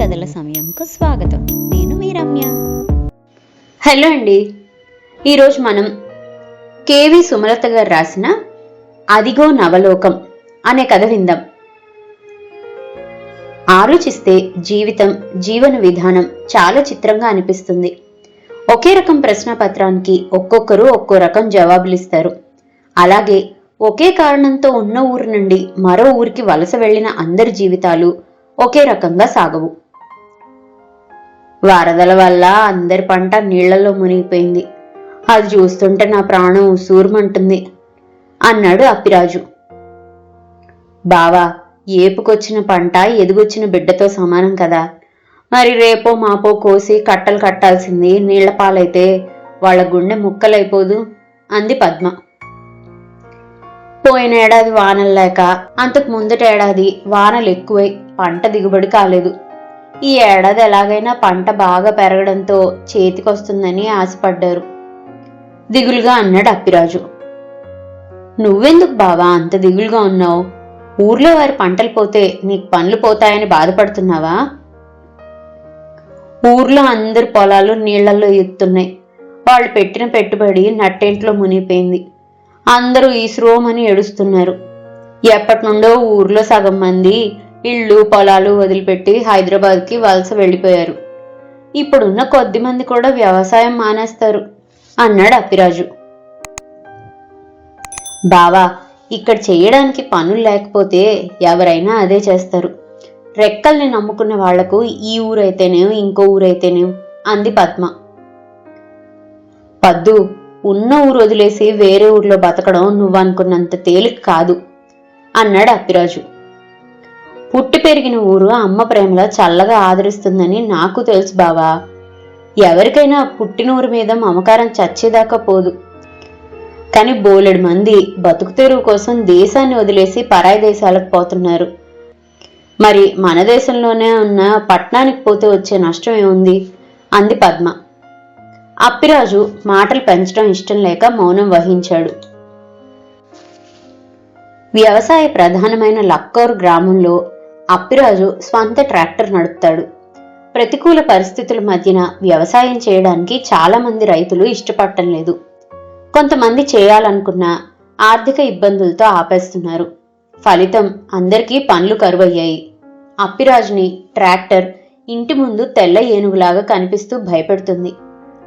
కథల సమయంకు స్వాగతం. నేను మీ రమ్య. హలో అండి. ఈరోజు మనం కేవి సుమలత గారు రాసిన అదిగో నవలోకం అనే కథ విందాం. ఆలోచిస్తే జీవితం జీవన విధానం చాలా చిత్రంగా అనిపిస్తుంది. ఒకే రకం ప్రశ్న పత్రానికి ఒక్కొక్కరు ఒక్కో రకం జవాబులిస్తారు. అలాగే ఒకే కారణంతో ఉన్న ఊరు నుండి మరో ఊరికి వలస వెళ్ళిన అందరి జీవితాలు ఒకే రకంగా సాగవు. వరదల వల్ల అందరి పంట నీళ్ళలో మునిగిపోయింది. అది చూస్తుంటే నా ప్రాణం ఉసూరుమంటుంది అన్నాడు అప్పిరాజు. బావా ఏపుకొచ్చిన పంట ఎదుగొచ్చిన బిడ్డతో సమానం కదా. మరి రేపో మాపో కోసి కట్టలు కట్టాల్సింది నీళ్ళ పాలైతే వాళ్ళ గుండె ముక్కలైపోదు అంది పద్మ. పోయిన ఏడాది వానలు లేక అంతకు ముందట ఏడాది వానలు ఎక్కువై పంట దిగుబడి కాలేదు. ఈ ఏడాది ఎలాగైనా పంట బాగా పెరగడంతో చేతికొస్తుందని ఆశపడ్డారు. దిగులుగా అన్నాడు అప్పిరాజు. నువ్వెందుకు బావా అంత దిగులుగా ఉన్నావు? ఊర్లో వారి పంటలు పోతే నీకు పనులు పోతాయని బాధపడుతున్నావా? ఊర్లో అందరి పొలాలు నీళ్ళలో ఎత్తున్నాయి. వాళ్ళు పెట్టిన పెట్టుబడి నట్టేంట్లో మునిగిపోయింది. అందరూ ఈశ్రోమని ఏడుస్తున్నారు. ఎప్పటి నుండో ఊర్లో సగం మంది ఇళ్ళు పొలాలు వదిలిపెట్టి హైదరాబాద్కి వలస వెళ్ళిపోయారు. ఇప్పుడున్న కొద్ది మంది కూడా వ్యవసాయం మానేస్తారు అన్నాడు అప్పిరాజు బావా ఇక్కడ చేయడానికి పనులు లేకపోతే ఎవరైనా అదే చేస్తారు. రెక్కల్ని నమ్ముకున్న వాళ్ళకు ఈ ఊరైతేనేం ఇంకో ఊరైతేనేం? అంది పద్మ. పద్దు ఉన్న ఊరు వదిలేసి వేరే ఊర్లో బతకడం నువ్వనుకున్నంత తేలిక కాదు అన్నాడు అప్పిరాజు పుట్టి పెరిగిన ఊరు అమ్మ ప్రేమలో చల్లగా ఆదరిస్తుందని నాకు తెలుసు బావా. ఎవరికైనా పుట్టిన ఊరి మీద మమకారం చచ్చేదాకా పోదు. కానీ బోలెడు మంది బతుకు తెరువు కోసం దేశాన్ని వదిలేసి పరాయి దేశాలకు పోతున్నారు. మరి మన దేశంలోనే ఉన్న పట్నానికి పోతే వచ్చే నష్టం ఏముంది? అంది పద్మ. అప్పిరాజు మాటలు పెంచడం ఇష్టం లేక మౌనం వహించాడు. వ్యవసాయ ప్రధానమైన లక్కౌర్ గ్రామంలో అప్పిరాజు స్వంత ట్రాక్టర్ నడుపుతాడు. ప్రతికూల పరిస్థితుల మధ్యన వ్యవసాయం చేయడానికి చాలా మంది రైతులు ఇష్టపడటం లేదు. కొంతమంది చేయాలనుకున్న ఆర్థిక ఇబ్బందులతో ఆపేస్తున్నారు. ఫలితం అందరికీ పనులు కరువయ్యాయి. అప్పిరాజుని ట్రాక్టర్ ఇంటి ముందు తెల్ల ఏనుగులాగా కనిపిస్తూ భయపెడుతుంది.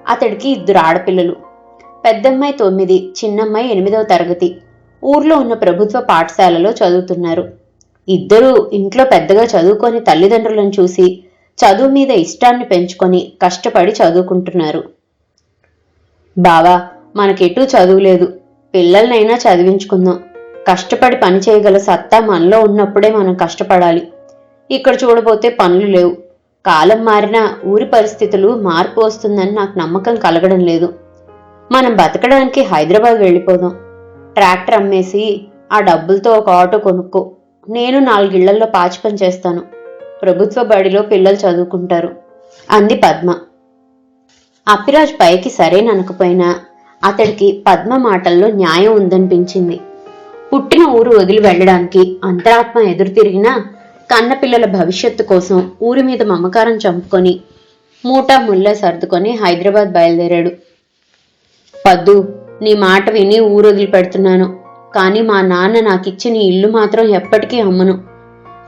అతడికి ఇద్దరు ఆడపిల్లలు. పెద్దమ్మాయి తొమ్మిది చిన్నమ్మాయి ఎనిమిదవ తరగతి. ఊర్లో ఉన్న ప్రభుత్వ పాఠశాలలో చదువుతున్నారు. ఇద్దరూ ఇంట్లో పెద్దగా చదువుకొని తల్లిదండ్రులను చూసి చదువు మీద ఇష్టాన్ని పెంచుకొని కష్టపడి చదువుకుంటున్నారు. బావా మనకెటూ చదువులేదు పిల్లల్నైనా చదివించుకుందాం. కష్టపడి పని చేయగల సత్తా మనలో ఉన్నప్పుడే మనం కష్టపడాలి. ఇక్కడ చూడబోతే పనులు లేవు. కాలం మారినా ఊరి పరిస్థితులు మార్పు వస్తుందని నాకు నమ్మకం కలగడం లేదు. మనం బతకడానికి హైదరాబాద్ వెళ్ళిపోదాం. ట్రాక్టర్ అమ్మేసి ఆ డబ్బులతో ఒక ఆటో కొనుక్కో. నేను నాలుగిళ్ళల్లో పాచి పని చేస్తాను. ప్రభుత్వ బడిలో పిల్లలు చదువుకుంటారు. అంది పద్మ. అప్పిరాజ్ పైకి సరేననకపోయినా అతడికి పద్మ మాటల్లో న్యాయం ఉందనిపించింది. పుట్టిన ఊరు వదిలి వెళ్ళడానికి అంతరాత్మ ఎదురు తిరిగినా కన్నపిల్లల భవిష్యత్తు కోసం ఊరి మీద మమకారం చంపుకొని మూటా ముళ్ళ సర్దుకొని హైదరాబాద్ బయలుదేరాడు. పద్దు నీ మాట విని ఊరు వదిలి పెడుతున్నాను కానీ మా నాన్న నాకిచ్చిన ఇల్లు మాత్రం ఎప్పటికీ అమ్మను.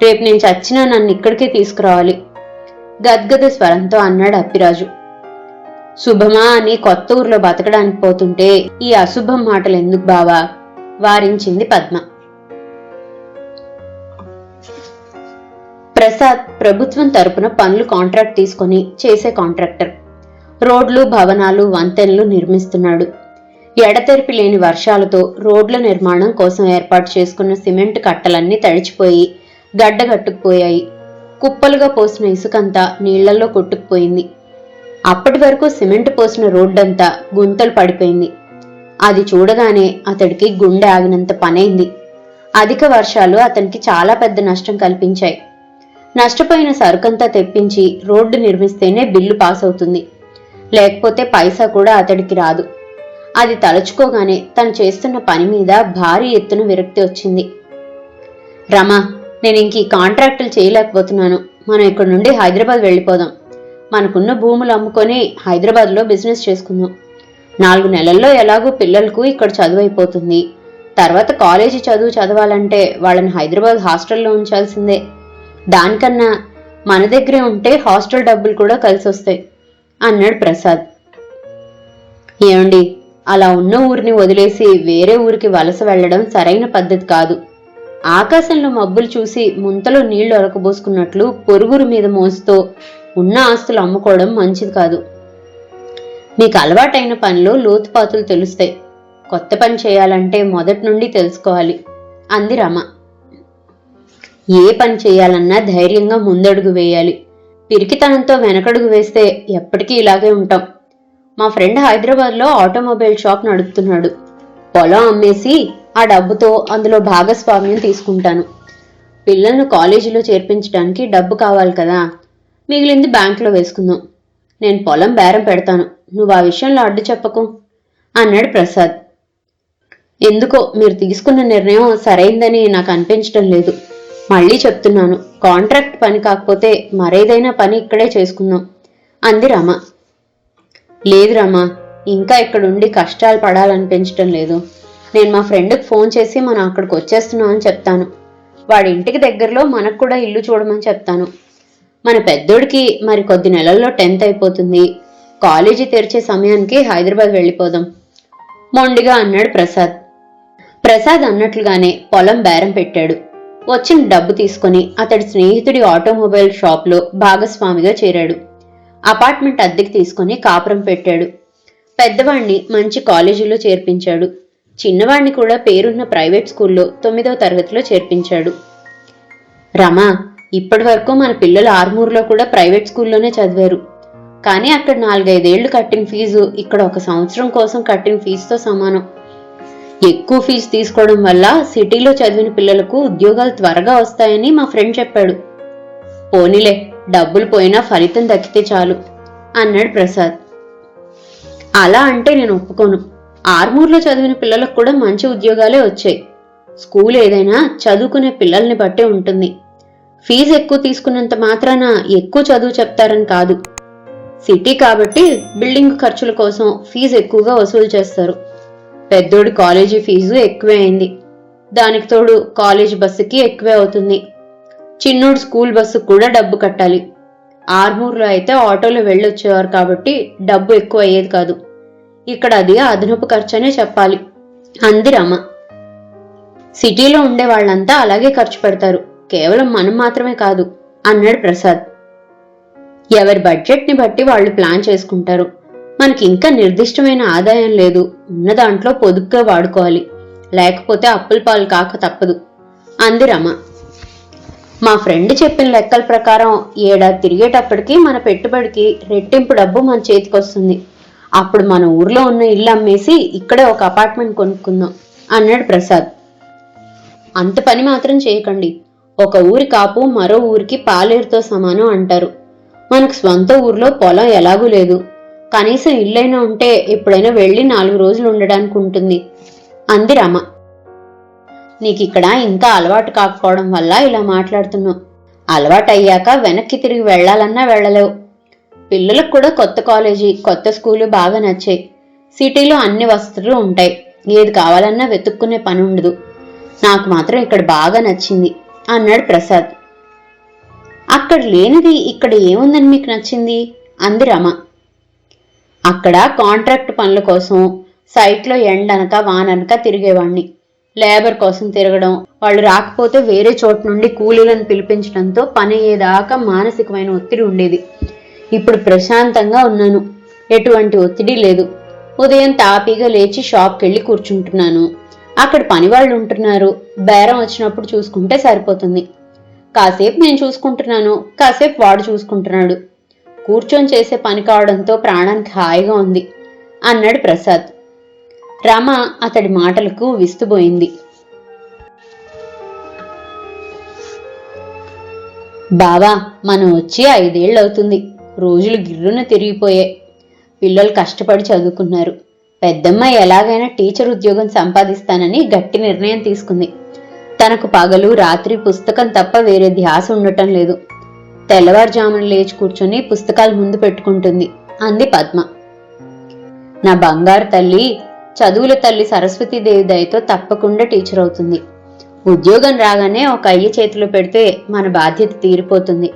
రేపు నేను చచ్చినా నన్ను ఇక్కడికే తీసుకురావాలి. గద్గద స్వరంతో అన్నాడు అప్పిరాజు. శుభమా అని కొత్త ఊర్లో బతకడానికి పోతుంటే ఈ అశుభం మాటలు ఎందుకు బావా? వారించింది పద్మ. ప్రసాద్ ప్రభుత్వం తరపున పనులు కాంట్రాక్ట్ తీసుకొని చేసే కాంట్రాక్టర్. రోడ్లు భవనాలు వంతెనలు నిర్మిస్తున్నాడు. ఎడతెరిపి లేని వర్షాలతో రోడ్ల నిర్మాణం కోసం ఏర్పాటు చేసుకున్న సిమెంట్ కట్టలన్నీ తడిచిపోయి గడ్డగట్టుకుపోయాయి. కుప్పలుగా పోసిన ఇసుకంతా నీళ్ళలో కొట్టుకుపోయింది. అప్పటి వరకు సిమెంట్ పోసిన రోడ్డంతా గుంతలు పడిపోయింది. అది చూడగానే అతడికి గుండె ఆగినంత పనైంది. అధిక వర్షాలు అతనికి చాలా పెద్ద నష్టం కల్పించాయి. నష్టపోయిన సరుకంతా తెప్పించి రోడ్డు నిర్మిస్తేనే బిల్లు పాస్ అవుతుంది లేకపోతే పైసా కూడా అతడికి రాదు. అది తలుచుకోగానే తను చేస్తున్న పని మీద భారీ ఎత్తున విరక్తి వచ్చింది. రమా నేను ఇంక ఈ కాంట్రాక్టులు చేయలేకపోతున్నాను. మనం ఇక్కడ నుండి హైదరాబాద్ వెళ్ళిపోదాం. మనకున్న భూములు అమ్ముకొని హైదరాబాద్లో బిజినెస్ చేసుకుందాం. నాలుగు నెలల్లో ఎలాగో పిల్లలకు ఇక్కడ చదువు అయిపోతుంది. తర్వాత కాలేజీ చదువు చదవాలంటే వాళ్ళని హైదరాబాద్ హాస్టల్లో ఉంచాల్సిందే. దానికన్నా మన దగ్గరే ఉంటే హాస్టల్ డబ్బులు కూడా కలిసి వస్తాయి అన్నాడు ప్రసాద్. ఏమండి? అలా ఉన్న ఊరిని వదిలేసి వేరే ఊరికి వలస వెళ్ళడం సరైన పద్ధతి కాదు. ఆకాశంలో మబ్బులు చూసి ముంతలో నీళ్ళు ఒరకబోసుకున్నట్లు పొరుగురు మీద మోసుతో ఉన్న ఆస్తులు అమ్ముకోవడం మంచిది కాదు. మీకు అలవాటైన పనిలో లోతుపాతులు తెలుస్తాయి. కొత్త పని చేయాలంటే మొదటి నుండి తెలుసుకోవాలి. అంది రమ. ఏ పని చేయాలన్నా ధైర్యంగా ముందడుగు వేయాలి. పిరికితనంతో వెనకడుగు వేస్తే ఎప్పటికీ ఇలాగే ఉంటాం. మా ఫ్రెండ్ హైదరాబాద్లో ఆటోమొబైల్ షాప్ నడుపుతున్నాడు. పొలం అమ్మేసి ఆ డబ్బుతో అందులో భాగస్వామ్యం తీసుకుంటాను. పిల్లలను కాలేజీలో చేర్పించడానికి డబ్బు కావాలి కదా. మిగిలింది బ్యాంకులో వేసుకుందాం. నేను పొలం బేరం పెడతాను. నువ్వు ఆ విషయంలో అడ్డు చెప్పకు. అన్నాడు ప్రసాద్. ఎందుకో మీరు తీసుకున్న నిర్ణయం సరైందని నాకు అనిపించడం లేదు. మళ్ళీ చెప్తున్నాను. కాంట్రాక్ట్ పని కాకపోతే మరేదైనా పని ఇక్కడే చేసుకుందాం. అంది రమ. లేదు రామా ఇంకా ఇక్కడుండి కష్టాలు పడాలనిపించటం లేదు. నేను మా ఫ్రెండ్కి ఫోన్ చేసి మనం అక్కడికి వచ్చేస్తున్నాం అని చెప్తాను. వాడి ఇంటికి దగ్గరలో మనకు కూడా ఇల్లు చూడమని చెప్తాను. మన పెద్దోడికి మరి కొద్ది నెలల్లో టెన్త్ అయిపోతుంది. కాలేజీ తెరిచే సమయానికి హైదరాబాద్ వెళ్ళిపోదాం. మొండిగా అన్నాడు ప్రసాద్. ప్రసాద్ అన్నట్లుగానే పొలం బేరం పెట్టాడు. వచ్చిన డబ్బు తీసుకొని అతడి స్నేహితుడి ఆటోమొబైల్ షాప్లో భాగస్వామిగా చేరాడు. అపార్ట్మెంట్ అద్దెకి తీసుకొని కాపురం పెట్టాడు. పెద్దవాణ్ణి మంచి కాలేజీలో చేర్పించాడు. చిన్నవాణ్ణి కూడా పేరున్న ప్రైవేట్ స్కూల్లో తొమ్మిదవ తరగతిలో చేర్పించాడు. రమా ఇప్పటి వరకు మన పిల్లలు ఆర్మూర్లో కూడా ప్రైవేట్ స్కూల్లోనే చదివారు. కానీ అక్కడ నాలుగైదేళ్ళు కట్టిన ఫీజు ఇక్కడ ఒక సంవత్సరం కోసం కట్టిన ఫీజుతో సమానం. ఎక్కువ ఫీజు తీసుకోవడం వల్ల సిటీలో చదివిన పిల్లలకు ఉద్యోగాలు త్వరగా వస్తాయని మా ఫ్రెండ్ చెప్పాడు. పోనీలే డబ్బులు పోయినా ఫలితం దక్కితే చాలు అన్నాడు ప్రసాద్. అలా అంటే నేను ఒప్పుకోను. ఆర్మూర్లో చదివిన పిల్లలకు కూడా మంచి ఉద్యోగాలే వచ్చాయి. స్కూల్ ఏదైనా చదువుకునే పిల్లల్ని బట్టే ఉంటుంది. ఫీజు ఎక్కువ తీసుకున్నంత మాత్రాన ఎక్కువ చదువు చెప్తారని కాదు. సిటీ కాబట్టి బిల్డింగ్ ఖర్చుల కోసం ఫీజు ఎక్కువగా వసూలు చేస్తారు. పెద్దోడి కాలేజీ ఫీజు ఎక్కువే అయింది. దానికి తోడు కాలేజీ బస్సుకి ఎక్కువే అవుతుంది. చిన్నోడు స్కూల్ బస్సుకు కూడా డబ్బు కట్టాలి. ఆర్మూర్లో అయితే ఆటోలో వెళ్ళొచ్చేవారు కాబట్టి డబ్బు ఎక్కువ అయ్యేది కాదు. ఇక్కడ అది అదనపు ఖర్చు అనే చెప్పాలి. అంది రమ. సిటీలో ఉండే వాళ్ళంతా అలాగే ఖర్చు పెడతారు. కేవలం మనం మాత్రమే కాదు అన్నాడు ప్రసాద్. ఎవరి బడ్జెట్ని బట్టి వాళ్ళు ప్లాన్ చేసుకుంటారు. మనకి ఇంకా నిర్దిష్టమైన ఆదాయం లేదు. ఉన్న దాంట్లో పొదుపుగా వాడుకోవాలి. లేకపోతే అప్పుల పాలు కాక తప్పదు. అంది రమ. మా ఫ్రెండ్ చెప్పిన లెక్కల ప్రకారం ఏడాది తిరిగేటప్పటికి మన పెట్టుబడికి రెట్టింపు డబ్బు మన చేతికి వస్తుంది అప్పుడు మన ఊర్లో ఉన్న ఇల్లు అమ్మేసి ఇక్కడే ఒక అపార్ట్మెంట్ కొనుక్కుందాం అన్నాడు ప్రసాద్. అంత పని మాత్రం చేయకండి. ఒక ఊరి కాపు మరో ఊరికి పాలేరుతో సమానం అంటారు. మనకు స్వంత ఊర్లో పొలం ఎలాగూ లేదు. కనీసం ఇల్లైనా ఉంటే ఎప్పుడైనా వెళ్ళి నాలుగు రోజులు ఉండడానికి ఉంటుంది అంది రమ. నీకు ఇక్కడ ఇంకా అలవాటు కాకపోవడం వల్ల ఇలా మాట్లాడుతున్నావు. అలవాటయ్యాక వెనక్కి తిరిగి వెళ్ళాలన్నా వెళ్ళలేవు. పిల్లలకు కూడా కొత్త కాలేజీ కొత్త స్కూలు బాగా నచ్చాయి. సిటీలో అన్ని వసతులు ఉంటాయి. ఏది కావాలన్నా వెతుక్కునే పని ఉండదు. నాకు మాత్రం ఇక్కడ బాగా నచ్చింది అన్నాడు ప్రసాద్. అక్కడ లేనిది ఇక్కడ ఏముందని మీకు నచ్చింది? అంది రమ. అక్కడ కాంట్రాక్ట్ పనుల కోసం సైట్లో ఎండనక వాననక తిరిగేవాణ్ణి. లేబర్ కోసం తిరగడం వాళ్ళు రాకపోతే వేరే చోట నుండి కూలీలను పిలిపించడంతో పని అయ్యేదాకా మానసికమైన ఒత్తిడి ఉండేది. ఇప్పుడు ప్రశాంతంగా ఉన్నాను. ఎటువంటి ఒత్తిడి లేదు. ఉదయం తాపీగా లేచి షాప్కి వెళ్ళి కూర్చుంటున్నాను. అక్కడ పని వాళ్ళు ఉంటున్నారు. బేరం వచ్చినప్పుడు చూసుకుంటే సరిపోతుంది. కాసేపు నేను చూసుకుంటున్నాను. కాసేపు వాడు చూసుకుంటున్నాడు. కూర్చొని చేసే పని కావడంతో ప్రాణానికి హాయిగా ఉంది. అన్నాడు ప్రసాద్. రమ అతడి మాటలకు విస్తుపోయింది. బావా మనం వచ్చి ఐదేళ్ళు అవుతుంది రోజులు గిర్రున తిరిగిపోయాయి. పిల్లలు కష్టపడి చదువుకున్నారు. పెద్దమ్మ ఎలాగైనా టీచర్ ఉద్యోగం సంపాదిస్తానని గట్టి నిర్ణయం తీసుకుంది. తనకు పగలు రాత్రి పుస్తకం తప్ప వేరే ధ్యాస ఉండటం లేదు. తెల్లవారుజామున లేచి కూర్చొని పుస్తకాలు ముందు పెట్టుకుంటుంది. అంది పద్మ. నా బంగారు తల్లి చదువుల తల్లి సరస్వతీదేవి దయతో తప్పకుండా టీచర్ అవుతుంది. ఉద్యోగం రాగానే ఒక అయ్య చేతిలో పెడితే మన బాధ్యత తీరిపోతుంది.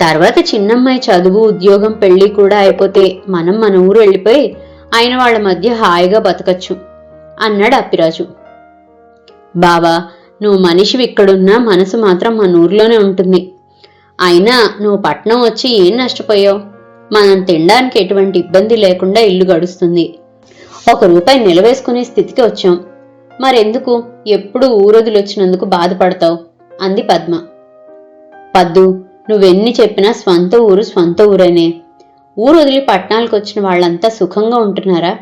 తర్వాత చిన్నమ్మాయి చదువు ఉద్యోగం పెళ్ళి కూడా అయిపోతే మనం మన ఊరు వెళ్ళిపోయి ఆయన వాళ్ళ మధ్య హాయిగా బతకచ్చు అన్నాడు అప్పిరాజు. బావా నువ్వు మనిషివి ఇక్కడున్నా మనసు మాత్రం మన ఊర్లోనే ఉంటుంది. అయినా నువ్వు పట్నం వచ్చి ఏం నష్టపోయావు? మనం తినడానికి ఎటువంటి ఇబ్బంది లేకుండా ఇల్లు గడుస్తుంది. ఒక రూపాయి నిలవేసుకునే స్థితికి వచ్చాం. మరెందుకు? ఎప్పుడు ఊరొదిలొచ్చినందుకు బాధపడతావు? అంది పద్మ. పద్దు నువ్వెన్ని చెప్పినా స్వంత ఊరు స్వంత ఊరేనే. ఊరు వదిలి పట్టణాలకు వచ్చిన వాళ్ళంతా సుఖంగా ఉంటున్నారా?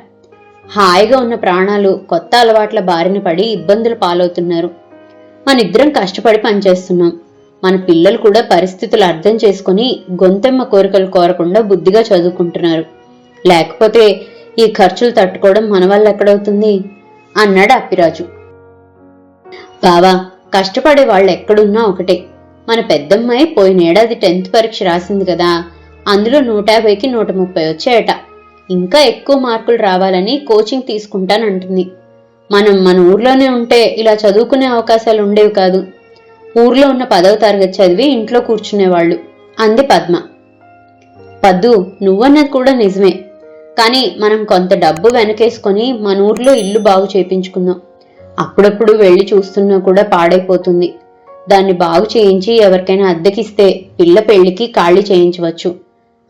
హాయిగా ఉన్న ప్రాణాలు కొత్త అలవాట్ల బారిన పడి ఇబ్బందులు పాలవుతున్నారు. మనిద్దరం కష్టపడి పనిచేస్తున్నాం. మన పిల్లలు కూడా పరిస్థితులు అర్థం చేసుకుని గొంతెమ్మ కోరికలు కోరకుండా బుద్ధిగా చదువుకుంటున్నారు. లేకపోతే ఈ ఖర్చులు తట్టుకోవడం మన వల్ల ఎక్కడవుతుంది? అన్నాడు అప్పిరాజు. బావా కష్టపడే వాళ్ళు ఎక్కడున్నా ఒకటే. మన పెద్దమ్మాయి పోయినేడాది టెన్త్ పరీక్ష రాసింది కదా అందులో నూట యాభైకి నూట ముప్పై వచ్చాయట. ఇంకా ఎక్కువ మార్కులు రావాలని కోచింగ్ తీసుకుంటానంటుంది. మనం మన ఊర్లోనే ఉంటే ఇలా చదువుకునే అవకాశాలు ఉండేవి కాదు. ఊర్లో ఉన్న పదవ తరగతి చదివి ఇంట్లో కూర్చునేవాళ్ళు. అంది పద్మ. పద్దు నువ్వన్నది కూడా నిజమే. కానీ మనం కొంత డబ్బు వెనకేసుకొని మన ఊర్లో ఇల్లు బాగు చేయించుకుందాం అప్పుడప్పుడు వెళ్ళి చూస్తున్నా కూడా పాడైపోతుంది. దాన్ని బాగు చేయించి ఎవరికైనా అద్దెకిస్తే పిల్ల పెళ్ళికి ఖాళీ చేయించవచ్చు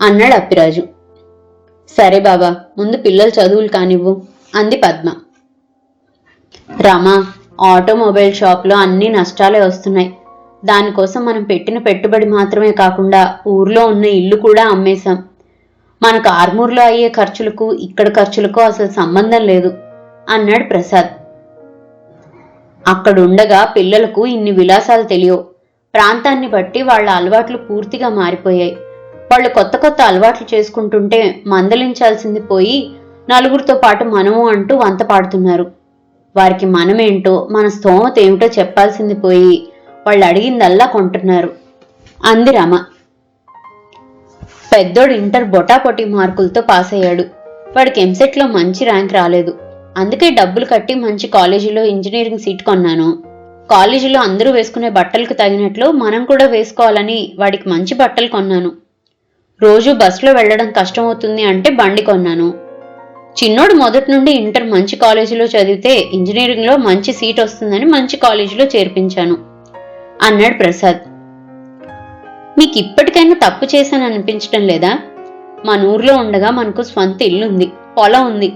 అన్నాడు అప్పిరాజు. సరే బాబా ముందు పిల్లల చదువులు కానివ్వు అంది పద్మ. రామా ఆటోమొబైల్ షాప్లో అన్ని నష్టాలే వస్తున్నాయి. దానికోసం మనం పెట్టిన పెట్టుబడి మాత్రమే కాకుండా ఊర్లో ఉన్న ఇల్లు కూడా అమ్మేశాం. మనకు ఆర్మూర్లో అయ్యే ఖర్చులకు ఇక్కడ ఖర్చులకు అసలు సంబంధం లేదు అన్నాడు ప్రసాద్. అక్కడుండగా పిల్లలకు ఇన్ని విలాసాలు తెలియవు. ప్రాంతాన్ని బట్టి వాళ్ళ అలవాట్లు పూర్తిగా మారిపోయాయి. వాళ్ళు కొత్త కొత్త అలవాట్లు చేసుకుంటుంటే మందలించాల్సింది పోయి నలుగురితో పాటు మనము అంటూ వంత పాడుతున్నారు. వారికి మనమేంటో మన స్తోమత ఏమిటో చెప్పాల్సింది పోయి వాళ్ళు అడిగిందల్లా కొంటున్నారు. అంది రమ. పెద్దోడు ఇంటర్ బొటాపొటి మార్కులతో పాస్ అయ్యాడు వాడికి ఎంసెట్లో మంచి ర్యాంక్ రాలేదు. అందుకే డబ్బులు కట్టి మంచి కాలేజీలో ఇంజనీరింగ్ సీట్ కొన్నాను. కాలేజీలో అందరూ వేసుకునే బట్టలకు తగినట్లు మనం కూడా వేసుకోవాలని వాడికి మంచి బట్టలు కొన్నాను. రోజు బస్సులో వెళ్ళడం కష్టమవుతుంది అంటే బండి కొన్నాను. చిన్నోడు మొదటి నుండి ఇంటర్ మంచి కాలేజీలో చదివితే ఇంజనీరింగ్లో మంచి సీట్ వస్తుందని మంచి కాలేజీలో చేర్పించాను. అన్నాడు ప్రసాద్. మీకు ఇప్పటికైనా తప్పు చేశాను అనిపించడం లేదా? మన ఊర్లో ఉండగా మనకు స్వంత ఇల్లుంది పొలం ఉంది.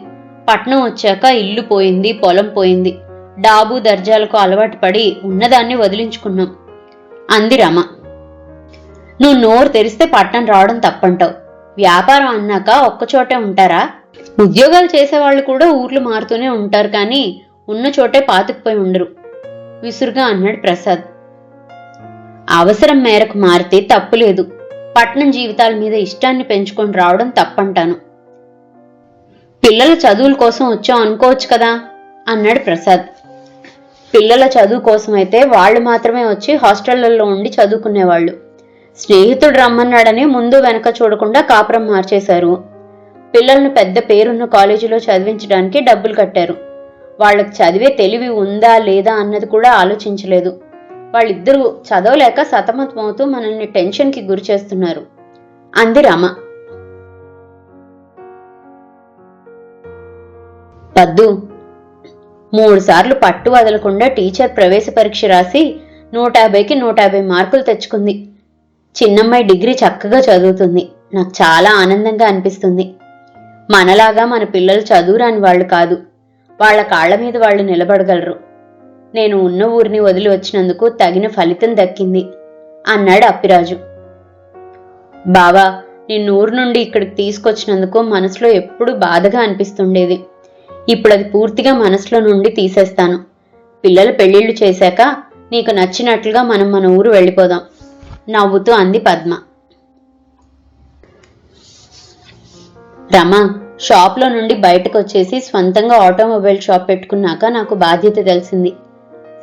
పట్నం వచ్చాక ఇల్లు పోయింది పొలం పోయింది. డాబు దర్జాలకు అలవాటు పడి ఉన్నదాన్ని వదిలించుకున్నాం. అంది రమ. నువ్వు నోరు తెరిస్తే పట్నం రావడం తప్పంటావు. వ్యాపారం అన్నాక ఒక్కచోటే ఉంటారా? ఉద్యోగాలు చేసేవాళ్ళు కూడా ఊర్లు మారుతూనే ఉంటారు కానీ ఉన్న చోటే పాతుకుపోయి ఉండరు. విసురుగా అన్నాడు ప్రసాద్. అవసరం మేరకు మారితే తప్పులేదు పట్నం జీవితాల మీద ఇష్టాన్ని పెంచుకొని రావడం తప్పంటాను. పిల్లల చదువుల కోసం వచ్చాం అనుకోవచ్చు కదా? అన్నాడు ప్రసాద్. పిల్లల చదువు కోసం అయితే వాళ్ళు మాత్రమే వచ్చి హాస్టళ్ళలో ఉండి చదువుకునేవాళ్ళు. స్నేహితుడు రమ్మన్నాడని ముందు వెనక చూడకుండా కాపురం మార్చేశారు. పిల్లలను పెద్ద పేరున్న కాలేజీలో చదివించడానికి డబ్బులు కట్టారు. వాళ్ళకి చదివే తెలివి ఉందా లేదా అన్నది కూడా ఆలోచించలేదు. వాళ్ళిద్దరూ చదవలేక సతమతమవుతూ మనల్ని టెన్షన్కి గురి చేస్తున్నారు అంది రమ. పద్దు మూడు సార్లు పట్టు వదలకుండా టీచర్ ప్రవేశ పరీక్ష రాసి నూట యాభైకి నూట యాభై మార్కులు తెచ్చుకుంది. చిన్నమ్మాయి డిగ్రీ చక్కగా చదువుతుంది. నాకు చాలా ఆనందంగా అనిపిస్తుంది. మనలాగా మన పిల్లలు చదువురాని వాళ్ళు కాదు. వాళ్ళ కాళ్ళ మీద వాళ్ళు నిలబడగలరు. నేను ఉన్న ఊరిని వదిలి వచ్చినందుకు తగిన ఫలితం దక్కింది అన్నాడు అప్పిరాజు. బావా నిన్ను ఊరు నుండి ఇక్కడికి తీసుకొచ్చినందుకు మనసులో ఎప్పుడు బాధగా అనిపిస్తుండేది. ఇప్పుడు అది పూర్తిగా మనసులో నుండి తీసేస్తాను. పిల్లలు పెళ్ళిళ్ళు చేశాక నీకు నచ్చినట్లుగా మనం మన ఊరు వెళ్ళిపోదాం నవ్వుతూ అంది పద్మ. రమ షాప్లో నుండి బయటకు వచ్చేసి స్వంతంగా ఆటోమొబైల్ షాప్ పెట్టుకున్నాక నాకు బాధ్యత తెలిసింది.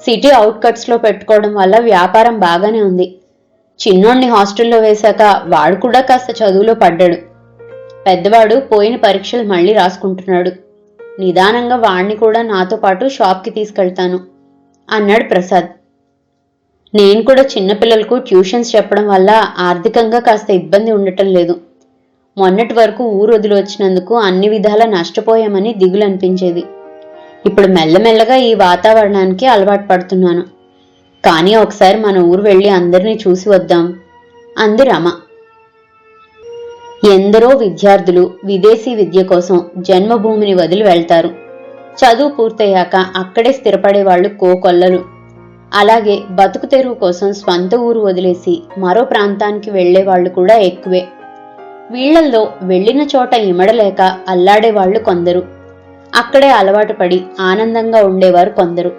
సిటీ అవుట్కట్స్లో పెట్టుకోవడం వల్ల వ్యాపారం బాగానే ఉంది. చిన్నోడిని హాస్టల్లో వేశాక వాడు కూడా కాస్త చదువులో పడ్డాడు. పెద్దవాడు పోయిన పరీక్షలు మళ్ళీ రాసుకుంటున్నాడు. నిదానంగా వాణ్ణి కూడా నాతో పాటు షాప్కి తీసుకెళ్తాను అన్నాడు ప్రసాద్. నేను కూడా చిన్నపిల్లలకు ట్యూషన్స్ చెప్పడం వల్ల ఆర్థికంగా కాస్త ఇబ్బంది ఉండటం లేదు. మొన్నటి వరకు ఊరు వదిలి వచ్చినందుకు అన్ని విధాలా నష్టపోయామని దిగులు అనిపించేది. ఇప్పుడు మెల్లమెల్లగా ఈ వాతావరణానికి అలవాటు పడుతున్నాను. కానీ ఒకసారి మన ఊరు వెళ్ళి అందరినీ చూసి వద్దాం. అంది రమ. ఎందరో విద్యార్థులు విదేశీ విద్య కోసం జన్మభూమిని వదిలి వెళ్తారు. చదువు పూర్తయ్యాక అక్కడే స్థిరపడే వాళ్ళు కోకొల్లలు అలాగే బతుకు తెరువు కోసం స్వంత ఊరు వదిలేసి మరో ప్రాంతానికి వెళ్ళే వాళ్ళు కూడా ఎక్కువే. వీళ్ళల్లో వెళ్ళిన చోట ఇమడలేక అల్లాడేవాళ్ళు కొందరు. అక్కడే అలవాటు పడి ఆనందంగా ఉండేవారు కొందరు.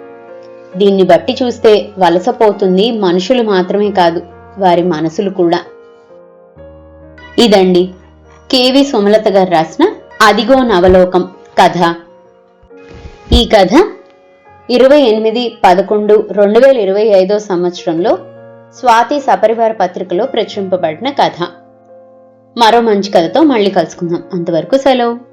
దీన్ని బట్టి చూస్తే వలసపోతుంది మనుషులు మాత్రమే కాదు వారి మనసులు కూడా. ఇదండి కేవి సుమలత గారు రాసిన అదిగో నవలోకం కథ. ఈ కథ ఇరవై ఎనిమిది పదకొండు రెండు వేల ఇరవై ఐదో సంవత్సరంలో స్వాతి సపరివార పత్రికలో ప్రచురింపబడిన కథ. మరో మంచి కథతో మళ్ళీ కలుసుకుందాం. అంతవరకు సెలవు.